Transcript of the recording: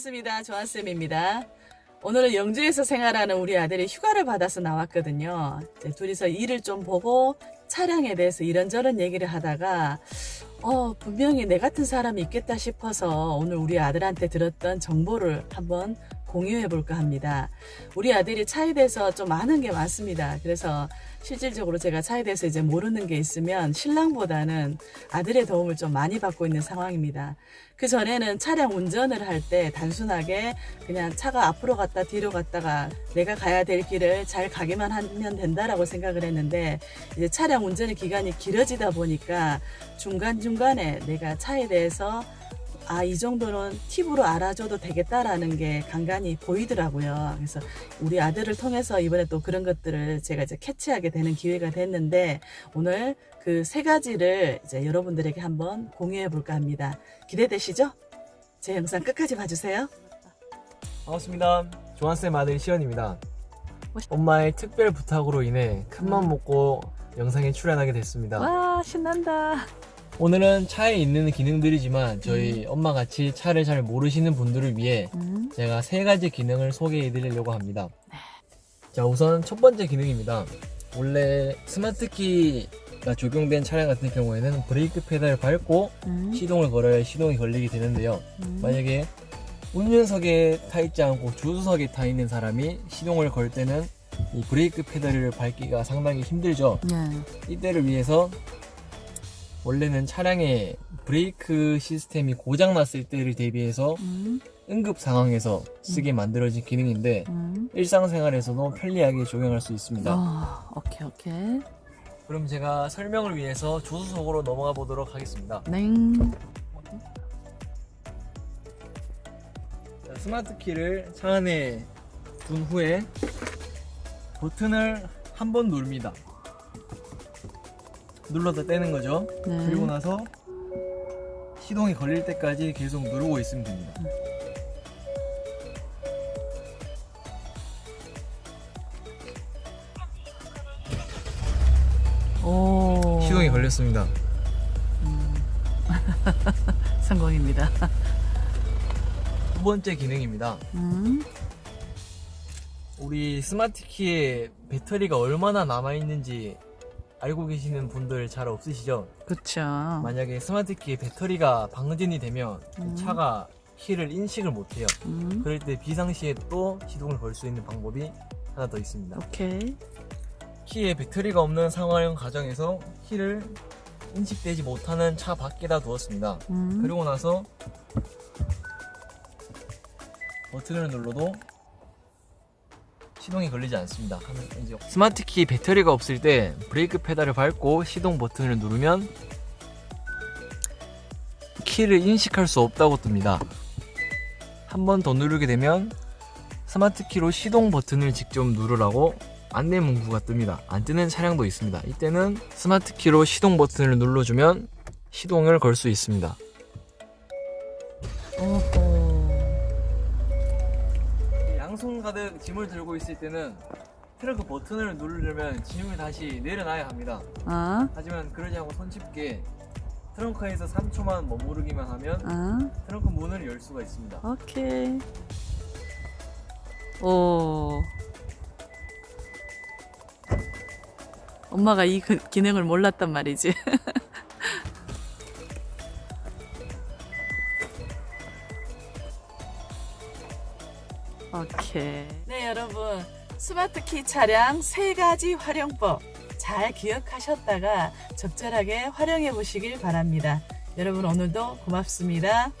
반갑습니다. 조한쌤입니다. 오늘은 영주에서 생활하는 우리 아들이 휴가를 받아서 나왔거든요. 둘이서 일을 좀 보고 차량에 대해서 이런저런 얘기를 하다가 어, 분명히 내 같은 사람이 있겠다 싶어서 오늘 우리 아들한테 들었던 정보를 한번 공유해 볼까 합니다. 우리 아들이 차에 대해서 좀 아는 게 많습니다. 그래서 실질적으로 제가 차에 대해서 이제 모르는 게 있으면 신랑보다는 아들의 도움을 좀 많이 받고 있는 상황입니다. 그 전에는 차량 운전을 할 때 단순하게 그냥 차가 앞으로 갔다 뒤로 갔다가 내가 가야 될 길을 잘 가기만 하면 된다라고 생각을 했는데 이제 차량 운전의 기간이 길어지다 보니까 중간중간에 내가 차에 대해서 아, 이 정도는 팁으로 알아줘도 되겠다라는 게 간간히 보이더라고요. 그래서 우리 아들을 통해서 이번에 또 그런 것들을 제가 이제 캐치하게 되는 기회가 됐는데 오늘 그 세 가지를 이제 여러분들에게 한번 공유해 볼까 합니다. 기대되시죠? 제 영상 끝까지 봐주세요. 반갑습니다. 조한쌤 아들 시연입니다. 엄마의 특별 부탁으로 인해 큰맘 먹고 영상에 출연하게 됐습니다. 와, 신난다. 오늘은 차에 있는 기능들이지만 저희 엄마 같이 차를 잘 모르시는 분들을 위해 음, 제가 세 가지 기능을 소개해 드리려고 합니다. 자, 우선 첫 번째 기능입니다. 원래 스마트키가 적용된 차량 같은 경우에는 브레이크 페달을 밟고 음, 시동을 걸어야 시동이 걸리게 되는데요. 음. 만약에 운전석에 타 있지 않고 주수석에 타 있는 사람이 시동을 걸 때는 이 브레이크 페달을 밟기가 상당히 힘들죠. 네. 이때를 위해서 원래는 차량에 브레이크 시스템이 고장 났을 때를 대비해서 음, 응급 상황에서 쓰게 만들어진 기능인데 음. 일상생활에서도 편리하게 적용할 수 있습니다. 어, 오케이, 오케이. 그럼 제가 설명을 위해서 주수석으로 넘어가 보도록 하겠습니다. 냉. 자, 스마트 키를 차 안에 둔 후에 버튼을 한 번 누릅니다. 눌러서 떼는 거죠. 네. 그리고 나서 시동이 걸릴 때까지 계속 누르고 있으면 됩니다. 오. 시동이 걸렸습니다. 성공입니다. 두 번째 기능입니다. 음, 우리 스마트 키에 배터리가 얼마나 남아 있는지 알고 계시는 분들 잘 없으시죠? 그쵸. 만약에 스마트 키에 배터리가 방전이 되면 음. 차가 키를 인식을 못해요. 음, 그럴 때 비상시에 또 시동을 걸 수 있는 방법이 하나 더 있습니다. 오케이. 키에 배터리가 없는 상황 과정에서 키를 인식되지 못하는 차 밖에다 두었습니다. 음, 그리고 나서 버튼을 눌러도 시동이 걸리지 않습니다. 하면 이제 스마트 키 배터리가 없을 때 브레이크 페달을 밟고 시동 버튼을 누르면 키를 인식할 수 없다고 뜹니다. 한 번 더 누르게 되면 스마트 키로 시동 버튼을 직접 누르라고 안내 문구가 뜹니다. 안 뜨는 차량도 있습니다. 이때는 스마트 키로 시동 버튼을 눌러주면 시동을 걸 수 있습니다. 양손 가득 짐을 들고 있을 때는 트렁크 버튼을 누르려면 짐을 다시 내려놔야 합니다. 아, 하지만 그러지 않고 손쉽게 트렁크에서 3초만 머무르기만 하면 아, 트렁크 문을 열 수가 있습니다. 오케이. 오. 엄마가 이 그- 기능을 몰랐단 말이지. 오케이. 네, 여러분. 스마트키 차량 세 가지 활용법 잘 기억하셨다가 적절하게 활용해 보시길 바랍니다. 여러분 오늘도 고맙습니다.